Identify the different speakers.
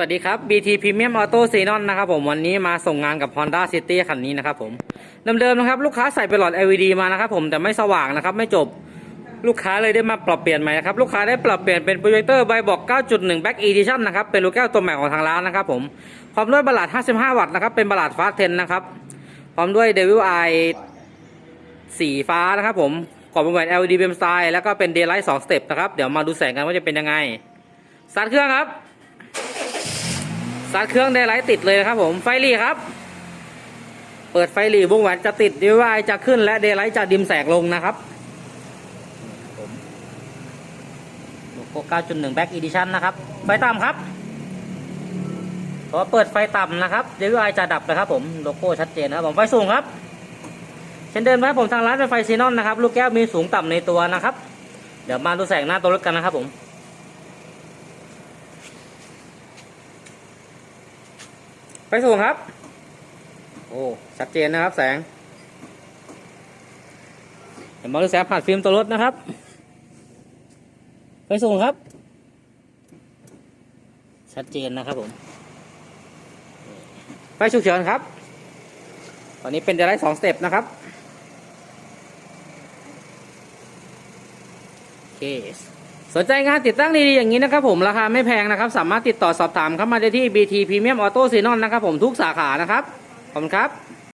Speaker 1: วัสดีครับ BT Premium Auto Xenon นะครับผมวันนี้มาส่งงานกับ Honda City คันนี้นะครับผมเดิมๆนะครับลูกค้าใส่เป็นหลอด LED มานะครับผมแต่ไม่สว่างนะครับไม่จบลูกค้าเลยได้มาปรับเปลี่ยนใหม่นะครับลูกค้าได้ปรับเปลี่ยนเป็นโปรเจคเตอร์ใบบอก 9.1 Back Edition นะครับเป็นลูกแก้วตัวใหม่ของทางร้านนะครับผมพร้อมด้วยบลลาด55 วัตต์นะครับเป็นบลลาดฟาสเทนนะครับพร้อมด้วย Devil Eye สีฟ้านะครับผมกรอบเป็นแหวน LED เป็นสไตล์แล้วก็เป็น Daylight 2 Step นะครับเดี๋ยวมาดูแสงกันว่าจะเป็นยังไงสตาร์ทเครื่องครับ สตาร์ทเครื่องได้ไลท์ติดเลยนะครับผมไฟหลีครับ เปิดไฟหลีวงแหวนจะติดดีวายจะขึ้นและเดไลท์จะดิมแสงลงนะครับโลโก้9.1 Back Edition นะครับ ไฟต่ำครับพอเปิดไฟต่ำนะครับเดย์ไลท์จะดับนะครับผมโลโก้ชัดเจนนะครับผมไฟสูงครับ เช่นเดิมครับผมทางร้านเป็นไฟซีนอนนะครับ ลูกแก้วมีสูงต่ำในตัวนะครับ เดี๋ยวมาดูแสงหน้าตัวรถกันนะครับผม ไฟสูงครับ โอ้ชัดเจนนะครับแสงเดี๋ยวมาดูแสงผ่านฟิล์มตัวรถนะครับไฟสูงครับ ชัดเจนนะครับผมไฟฉุกเฉินครับ ตอนนี้เป็นเดลไลท์สองสเต็ปนะครับโอเค สนใจงานติดตั้งดีๆอย่างนี้นะครับผมราคาไม่แพงนะครับ สามารถติดต่อสอบถามเข้ามาได้ที่ BT Premium Auto s e n o n นะครับผมทุกสาขานะครับ ขอบคุณครับ